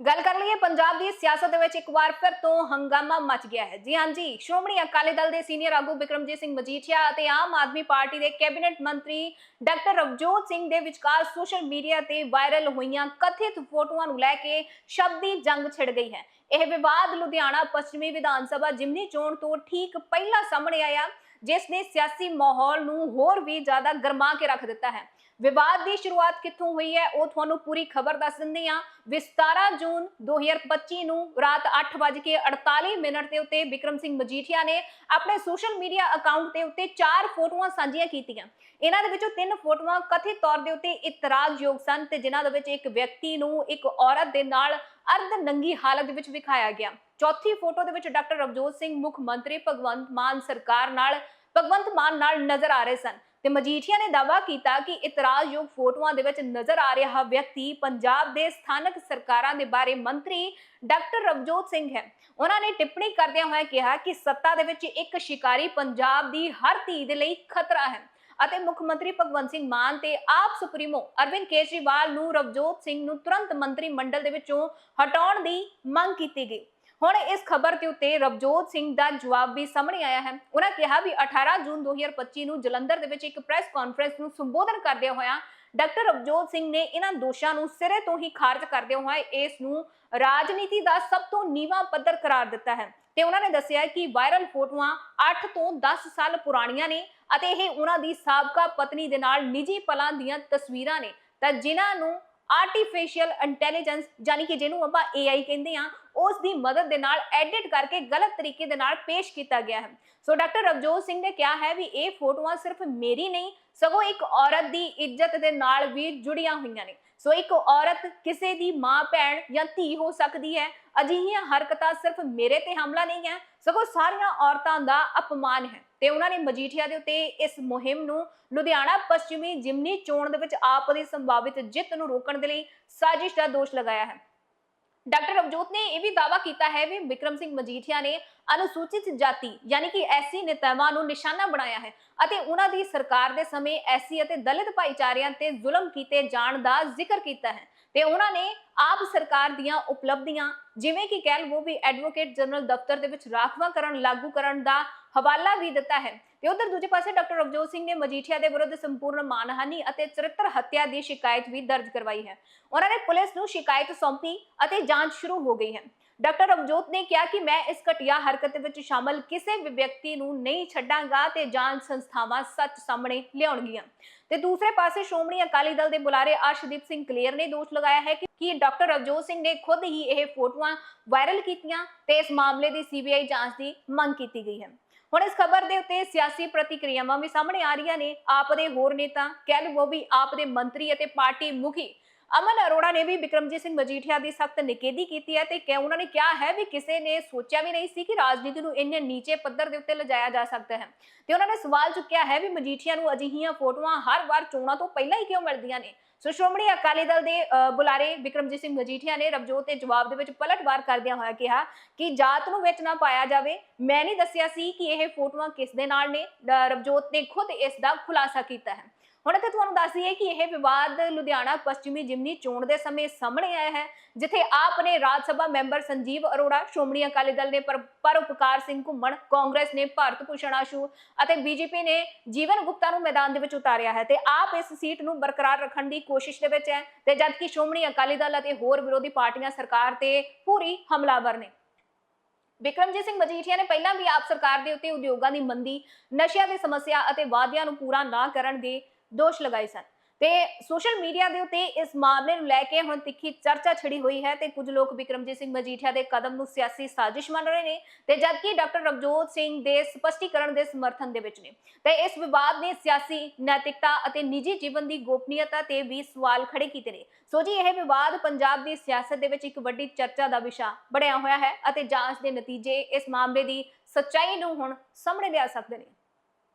ਗੱਲ ਕਰ ਲਈਏ ਪੰਜਾਬ ਦੀ ਸਿਆਸਤ ਦੇ ਵਿੱਚ ਇੱਕ ਵਾਰ ਫਿਰ ਤੋਂ ਹੰਗਾਮਾ ਮਚ ਗਿਆ ਹੈ। ਜੀ ਹਾਂਜੀ ਸ਼੍ਰੋਮਣੀ ਅਕਾਲੀ ਦਲ ਦੇ ਸੀਨੀਅਰ ਆਗੂ ਬਿਕਰਮਜੀਤ ਸਿੰਘ ਮਜੀਠੀਆ ਅਤੇ ਆਮ ਆਦਮੀ ਪਾਰਟੀ ਦੇ ਕੈਬਨਿਟ ਮੰਤਰੀ ਡਾਕਟਰ ਰਵਜੋਤ ਸਿੰਘ ਦੇ ਵਿਚਕਾਰ ਸੋਸ਼ਲ ਮੀਡੀਆ ਤੇ ਵਾਇਰਲ ਹੋਈਆਂ ਕਥਿਤ ਫੋਟੋਆਂ ਨੂੰ ਲੈ ਕੇ ਸ਼ਬਦੀ ਜੰਗ ਛਿੜ ਗਈ ਹੈ। ਇਹ ਵਿਵਾਦ ਲੁਧਿਆਣਾ ਪੱਛਮੀ ਵਿਧਾਨ ਸਭਾ ਜਿਮਨੀ ਚੋਣ ਤੋਂ ਠੀਕ ਪਹਿਲਾਂ ਸਾਹਮਣੇ ਆਇਆ। ਜਿਸ ਨੇ ਸਿਆਸੀ ਮਾਹੌਲ ਨੂੰ ਹੋਰ ਵੀ ਜ਼ਿਆਦਾ ਗਰਮਾ ਕੇ ਰੱਖ ਦਿੱਤਾ ਹੈ। ਵਿਵਾਦ ਦੀ ਸ਼ੁਰੂਆਤ ਕਿੱਥੋਂ ਹੋਈ ਹੈ, ਉਹ ਤੁਹਾਨੂੰ ਪੂਰੀ ਖਬਰ ਦੱਸ ਦਿੰਦੇ ਹਾਂ। 17 ਜੂਨ 2025 ਨੂੰ ਰਾਤ 8:48 ਮਿੰਟ ਦੇ ਉੱਤੇ ਵਿਕਰਮ ਸਿੰਘ ਮਜੀਠੀਆ ਨੇ ਆਪਣੇ ਸੋਸ਼ਲ ਮੀਡੀਆ ਅਕਾਊਂਟ ਦੇ ਉੱਤੇ ਚਾਰ ਫੋਟੋਆਂ ਸਾਂਝੀਆਂ ਕੀਤੀਆਂ। ਇਹਨਾਂ ਦੇ ਵਿੱਚੋਂ ਤਿੰਨ ਫੋਟੋਆਂ ਕਥਿਤ ਤੌਰ ਦੇ ਉੱਤੇ ਇਤਰਾਜ਼ਯੋਗ ਸਨ ਤੇ ਜਿਨ੍ਹਾਂ ਦੇ ਵਿੱਚ ਇੱਕ ਵਿਅਕਤੀ ਨੂੰ ਇੱਕ ਔਰਤ ਦੇ ਨਾਲ ਅਰਧ ਨੰਗੀ ਹਾਲਤ ਵਿੱਚ ਵਿਖਾਇਆ ਗਿਆ। ਚੌਥੀ ਫੋਟੋ ਦੇ ਵਿੱਚ ਡਾਕਟਰ ਰਵਜੋਤ ਸਿੰਘ, ਮੁੱਖ ਮੰਤਰੀ ਭਗਵੰਤ ਮਾਨ ਸਰਕਾਰ ਨਾਲ, ਭਗਵੰਤ ਮਾਨ ਨਾਲ ਨਜ਼ਰ ਆ ਰਹੇ ਸਨ ਤੇ ਮਜੀਠੀਆ ਨੇ ਦਾਅਵਾ ਕੀਤਾ ਕਿ ਇਤਰਾਜ਼ਯੋਗ ਫੋਟੋਆਂ ਦੇ ਵਿੱਚ ਨਜ਼ਰ ਆ ਰਿਹਾ ਵਿਅਕਤੀ ਪੰਜਾਬ ਦੇ ਸਥਾਨਕ ਸਰਕਾਰਾਂ ਦੇ ਬਾਰੇ ਮੰਤਰੀ ਡਾਕਟਰ ਰਵਜੋਤ ਸਿੰਘ ਹੈ। ਉਹਨਾਂ ਨੇ ਟਿੱਪਣੀ ਕਰਦਿਆਂ ਹੋਇਆ ਕਿਹਾ ਕਿ ਸੱਤਾ ਦੇ ਵਿੱਚ ਇੱਕ ਸ਼ਿਕਾਰੀ ਪੰਜਾਬ ਦੀ ਹਰ ਧੀ ਦੇ ਲਈ ਖਤਰਾ ਹੈ ਅਤੇ ਮੁੱਖ ਮੰਤਰੀ ਭਗਵੰਤ ਸਿੰਘ ਮਾਨ ਤੇ ਆਪ ਸੁਪਰੀਮੋ ਅਰਵਿੰਦ ਕੇਜਰੀਵਾਲ ਨੂੰ ਰਵਜੋਤ ਸਿੰਘ ਨੂੰ ਤੁਰੰਤ ਮੰਤਰੀ ਮੰਡਲ ਦੇ ਵਿੱਚੋਂ ਹਟਾਉਣ ਦੀ ਮੰਗ ਕੀਤੀ ਗਈ। ਹੁਣ ਇਸ ਖਬਰ ਦੇ ਉੱਤੇ ਰਵਜੋਤ ਸਿੰਘ ਦਾ ਜਵਾਬ ਵੀ ਸਾਹਮਣੇ ਆਇਆ ਹੈ। ਉਹਨਾਂ ਕਿਹਾ ਵੀ 18 ਜੂਨ 2025 ਨੂੰ ਜਲੰਧਰ ਦੇ ਵਿੱਚ ਇੱਕ ਪ੍ਰੈਸ ਕਾਨਫਰੰਸ ਨੂੰ ਸੰਬੋਧਨ ਕਰਦਿਆਂ ਹੋਇਆਂ ਡਾਕਟਰ ਰਵਜੋਤ ਸਿੰਘ ਨੇ ਇਹਨਾਂ ਦੋਸ਼ਾਂ ਨੂੰ ਸਿਰੇ ਤੋਂ ਹੀ ਖਾਰਜ ਕਰਦਿਆਂ ਹੋਇਆ ਇਸ ਨੂੰ ਰਾਜਨੀਤੀ ਦਾ ਸਭ ਤੋਂ ਨੀਵਾਂ ਪੱਧਰ ਕਰਾਰ ਦਿੱਤਾ ਹੈ। ਤੇ ਉਹਨਾਂ ਨੇ ਦੱਸਿਆ ਕਿ ਵਾਇਰਲ ਫੋਟੋਆਂ 8 ਤੋਂ 10 ਸਾਲ ਪੁਰਾਣੀਆਂ ਨੇ ਅਤੇ ਇਹ ਉਹਨਾਂ ਦੀ ਸਾਬਕਾ ਪਤਨੀ ਦੇ ਨਾਲ ਨਿੱਜੀ ਪਲਾਂ ਦੀਆਂ ਤਸਵੀਰਾਂ ਨੇ। ਤਾਂ ਜਿਨ੍ਹਾਂ ਨੂੰ ਆਰਟੀਫੀਸ਼ੀਅਲ ਇੰਟੈਲੀਜੈਂਸ ਯਾਨੀ ਕਿ ਜਿਹਨੂੰ ਆਪਾਂ AI ਕਹਿੰਦੇ ਆ ਉਸ ਦੀ ਮਦਦ ਦੇ ਨਾਲ ਐਡਿਟ ਕਰਕੇ ਗਲਤ ਤਰੀਕੇ ਦੇ ਨਾਲ ਪੇਸ਼ ਕੀਤਾ ਗਿਆ ਹੈ। ਸੋ ਡਾਕਟਰ ਰਵਜੋਤ ਸਿੰਘ ਨੇ ਕਿਹਾ ਹੈ ਵੀ ਇਹ ਫੋਟੋਆਂ ਸਿਰਫ ਮੇਰੀ ਨਹੀਂ, ਸਗੋਂ ਇੱਕ ਔਰਤ ਦੀ ਇੱਜ਼ਤ ਦੇ ਨਾਲ ਵੀ ਜੁੜੀਆਂ ਹੋਈਆਂ ਨੇ। ਸੋ ਇੱਕ ਔਰਤ ਕਿਸੇ ਦੀ ਮਾਂ, ਭੈਣ ਜਾਂ ਧੀ ਹੋ ਸਕਦੀ ਹੈ, ਅਜਿਹੀਆਂ ਹਰਕਤਾਂ ਸਿਰਫ ਮੇਰੇ ਤੇ ਹਮਲਾ ਨਹੀਂ ਹੈ, ਸਗੋਂ ਸਾਰੀਆਂ ਔਰਤਾਂ ਦਾ ਅਪਮਾਨ ਹੈ। ਤੇ ਉਹਨਾਂ ਨੇ ਮਜੀਠੀਆ ਦੇ ਉੱਤੇ ਇਸ ਮੁਹਿੰਮ ਨੂੰ ਲੁਧਿਆਣਾ ਪੱਛਮੀ ਜਿਮਨੀ ਚੋਣ ਦੇ ਵਿੱਚ ਆਪ ਦੀ ਸੰਭਾਵਿਤ ਜਿੱਤ ਨੂੰ ਰੋਕਣ ਦੇ ਲਈ ਸਾਜ਼ਿਸ਼ ਦਾ ਦੋਸ਼ ਲਗਾਇਆ ਹੈ। ਡਾਕਟਰ ਰਵਜੋਤ ਨੇ ਇਹ ਵੀ ਦਾਅਵਾ ਕੀਤਾ ਹੈ ਵੀ ਵਿਕਰਮ ਸਿੰਘ ਮਜੀਠੀਆ ਨੇ ਅਨੁਸੂਚਿਤ ਜਾਤੀ, ਯਾਨੀ ਕਿ ਐਸੀ ਨੇਤਾਵਾਂ ਨੂੰ ਨਿਸ਼ਾਨਾ ਬਣਾਇਆ ਹੈ ਅਤੇ ਉਹਨਾਂ ਦੀ ਸਰਕਾਰ ਦੇ ਸਮੇਂ ਐਸੀ ਅਤੇ ਦਲਿਤ ਭਾਈਚਾਰਿਆਂ ਤੇ ਜ਼ੁਲਮ ਕੀਤੇ ਜਾਣ ਦਾ ਜ਼ਿਕਰ ਕੀਤਾ ਹੈ। ਤੇ ਉਹਨਾਂ ਨੇ ਆਪ ਸਰਕਾਰ ਦੀਆਂ ਉਪਲਬਧੀਆਂ, ਜਿਵੇਂ ਕਿ ਕਹਿ ਲਵੋ ਵੀ ਐਡਵੋਕੇਟ ਜਨਰਲ ਦਫ਼ਤਰ ਦੇ ਵਿੱਚ ਰਾਖਵਾਂਕਰਨ ਲਾਗੂ ਕਰਨ ਦਾ ਹਵਾਲਾ ਵੀ ਦਿੱਤਾ ਹੈ। ਤੇ ਉਧਰ ਦੂਜੇ ਪਾਸੇ ਡਾਕਟਰ ਰਵਜੋਤ ਸਿੰਘ ਨੇ ਮਜੀਠੀਆ ਦੇ ਵਿਰੁੱਧ ਸੰਪੂਰਨ ਮਾਨਹਾਨੀ ਅਤੇ ਚਰਿੱਤਰ ਹੱਤਿਆ ਦੀ ਸ਼ਿਕਾਇਤ ਵੀ ਦਰਜ ਕਰਵਾਈ ਹੈ। ਉਹਨਾਂ ਨੇ ਪੁਲਿਸ ਨੂੰ ਸ਼ਿਕਾਇਤ ਸੌਂਪੀ ਅਤੇ ਜਾਂਚ ਸ਼ੁਰੂ ਹੋ ਗਈ ਹੈ। ਡਾਕਟਰ ਰਵਜੋਤ ਨੇ ਕਿਹਾ ਕਿ ਮੈਂ ਇਸ ਘਟੀਆ ਹਰਕਤ ਵਿੱਚ ਸ਼ਾਮਲ ਕਿਸੇ ਵੀ ਵਿਅਕਤੀ ਨੂੰ ਨਹੀਂ ਛੱਡਾਂਗਾ ਤੇ ਜਾਂਚ ਸੰਸਥਾਵਾਂ ਸੱਚ ਸਾਹਮਣੇ ਲਿਆਉਣਗੀਆਂ। ਤੇ ਦੂਸਰੇ ਪਾਸੇ ਸ਼੍ਰੋਮਣੀ ਅਕਾਲੀ ਦਲ ਦੇ ਬੁਲਾਰੇ ਅਰਸ਼ਦੀਪ ਸਿੰਘ ਕਲੀਅਰ ਨੇ ਦੋਸ਼ ਲਗਾਇਆ ਹੈ ਕਿ ਕਿ ਡਾਕਟਰ ਰਵਜੋਤ ਸਿੰਘ ਨੇ ਖੁਦ ਹੀ ਇਹ ਫੋਟੋਆਂ ਵਾਇਰਲ ਕੀਤੀਆਂ ਤੇ ਇਸ ਮਾਮਲੇ ਦੀ ਸੀਬੀਆਈ ਜਾਂਚ ਦੀ ਮੰਗ ਕੀਤੀ ਗਈ ਹੈ। ਹੁਣ ਇਸ ਖਬਰ ਦੇ ਉੱਤੇ ਸਿਆਸੀ ਪ੍ਰਤੀਕਿਰਿਆਵਾਂ ਵੀ ਸਾਹਮਣੇ ਆ ਰਹੀਆਂ ਨੇ। ਆਪ ਦੇ ਹੋਰ ਨੇਤਾ, ਕਹਿ ਲਵੋ ਵੀ ਆਪ ਦੇ ਮੰਤਰੀ ਅਤੇ ਪਾਰਟੀ ਮੁਖੀ ਅਮਨ ਅਰੋੜਾ ਨੇ ਵੀ ਵਿਕਰਮਜੀਤ ਸਿੰਘ ਮਜੀਠੀਆ ਦੀ ਸਖਤ ਨਿਖੇਧੀ ਕੀਤੀ ਹੈ ਤੇ ਕਿ ਉਹਨਾਂ ਨੇ ਕਿਹਾ ਹੈ ਵੀ ਕਿਸੇ ਨੇ ਸੋਚਿਆ ਵੀ ਨਹੀਂ ਸੀ ਕਿ ਰਾਜਨੀਤੀ ਨੂੰ ਇੰਨੇ ਨੀਚੇ ਪੱਧਰ ਦੇ ਉੱਤੇ ਲਿਜਾਇਆ ਜਾ ਸਕਦਾ ਹੈ। ਤੇ ਉਹਨਾਂ ਨੇ ਸਵਾਲ ਚੁੱਕਿਆ ਹੈ ਵੀ ਮਜੀਠੀਆ ਨੂੰ ਅਜਿਹੀਆਂ ਫੋਟੋਆਂ ਹਰ ਵਾਰ ਚੋਣਾਂ ਤੋਂ ਪਹਿਲਾਂ ਹੀ ਕਿਉਂ ਮਿਲਦੀਆਂ ਨੇ? ਸੋ ਸ਼੍ਰੋਮਣੀ ਅਕਾਲੀ ਦਲ ਦੇ ਅ, ਬੁਲਾਰੇ ਵਿਕਰਮਜੀਤ ਸਿੰਘ ਮਜੀਠੀਆ ਨੇ ਰਵਜੋਤ ਦੇ ਜਵਾਬ ਦੇ ਵਿੱਚ ਪਲਟਵਾਰ ਕਰਦਿਆਂ ਹੋਇਆ ਕਿਹਾ ਕਿ ਜਾਤ ਨੂੰ ਵਿੱਚ ਨਾ ਪਾਇਆ ਜਾਵੇ। ਮੈਂ ਨਹੀਂ ਦੱਸਿਆ ਸੀ ਕਿ ਇਹ ਫੋਟੋਆਂ ਕਿਸ ਦੇ ਨਾਲ ਨੇ? ਰਵਜੋਤ ਨੇ ਖੁਦ ਇਸ ਦਾ ਖੁਲਾਸਾ ਕੀਤਾ ਹੈ। ਹੁਣ ਇੱਥੇ ਤੁਹਾਨੂੰ ਦੱਸ ਦਈਏ ਕਿ ਇਹ ਵਿਵਾਦ ਲੁਧਿਆਣਾ ਪੱਛਮੀ ਜਿਮਨੀ ਚੋਣ ਦੇ ਸਮੇਂ ਸਾਹਮਣੇ ਆਇਆ ਹੈ, ਜਿੱਥੇ ਆਪ ਨੇ ਰਾਜ ਸਭਾ ਮੈਂਬਰ ਸੰਜੀਵ ਅਰੋੜਾ, ਸ਼੍ਰੋਮਣੀ ਅਕਾਲੀ ਦਲ ਨੇ ਪਰਉਪਕਾਰ ਸਿੰਘ ਘੁੰਮਣ, ਕਾਂਗਰਸ ਨੇ ਭਾਰਤ ਭੂਸ਼ਣ ਆਸ਼ੂ ਅਤੇ ਬੀਜੇਪੀ ਨੇ ਜੀਵਨ ਗੁਪਤਾ ਨੂੰ ਮੈਦਾਨ ਦੇ ਵਿੱਚ ਉਤਾਰਿਆ ਹੈ ਤੇ ਆਪ ਇਸ ਸੀਟ ਨੂੰ ਬਰਕਰਾਰ ਰੱਖਣ ਦੀ ਕੋਸ਼ਿਸ਼ ਦੇ ਵਿੱਚ ਹੈ ਤੇ ਜਦਕਿ ਸ਼੍ਰੋਮਣੀ ਅਕਾਲੀ ਦਲ ਅਤੇ ਹੋਰ ਵਿਰੋਧੀ ਪਾਰਟੀਆਂ ਸਰਕਾਰ ਤੇ ਪੂਰੀ ਹਮਲਾਵਰ ਨੇ। ਵਿਕਰਮਜੀਤ ਸਿੰਘ ਮਜੀਠੀਆ ਨੇ ਪਹਿਲਾਂ ਵੀ ਆਪ ਸਰਕਾਰ ਦੇ ਉੱਤੇ ਉਦਯੋਗਾਂ ਦੀ ਮੰਦੀ, ਨਸ਼ਿਆਂ ਦੀ ਸਮੱਸਿਆ ਅਤੇ ਵਾਅਦਿਆਂ ਨੂੰ ਪੂਰਾ ਨਾ ਕਰਨ ਦੇ ਦੋਸ਼ ਲਗਾਏ ਸਨ। ਤੇ ਸੋਸ਼ਲ ਮੀਡੀਆ ਦੇ ਉੱਤੇ ਇਸ ਮਾਮਲੇ ਨੂੰ ਲੈ ਕੇ ਹੁਣ ਤਿੱਖੀ ਚਰਚਾ ਛਿੜੀ ਹੋਈ ਹੈ ਤੇ ਕੁਝ ਲੋਕ ਵਿਕਰਮਜੀਤ ਸਿੰਘ ਮਜੀਠੀਆ ਦੇ ਕਦਮ ਨੂੰ ਸਿਆਸੀ ਸਾਜ਼ਿਸ਼ ਮੰਨ ਰਹੇ ਨੇ ਤੇ ਜਦਕਿ ਡਾਕਟਰ ਰਵਜੋਤ ਸਿੰਘ ਦੇ ਸਪਸ਼ਟੀਕਰਨ ਦੇ ਸਮਰਥਨ ਦੇ ਵਿੱਚ ਨੇ। ਤੇ ਇਸ ਵਿਵਾਦ ਨੇ ਸਿਆਸੀ ਨੈਤਿਕਤਾ ਅਤੇ ਨਿੱਜੀ ਜੀਵਨ ਦੀ ਗੋਪਨੀਯਤਾ ਤੇ ਵੀ ਸਵਾਲ ਖੜੇ ਕੀਤੇ ਨੇ। ਸੋ ਜੀ, ਇਹ ਵਿਵਾਦ ਪੰਜਾਬ ਦੀ ਸਿਆਸਤ ਦੇ ਵਿੱਚ ਇੱਕ ਵੱਡੀ ਚਰਚਾ ਦਾ ਵਿਸ਼ਾ ਬਣਿਆ ਹੋਇਆ ਹੈ ਅਤੇ ਜਾਂਚ ਦੇ ਨਤੀਜੇ ਇਸ ਮਾਮਲੇ ਦੀ ਸੱਚਾਈ ਨੂੰ ਹੁਣ ਸਾਹਮਣੇ ਲਿਆ ਸਕਦੇ ਨੇ।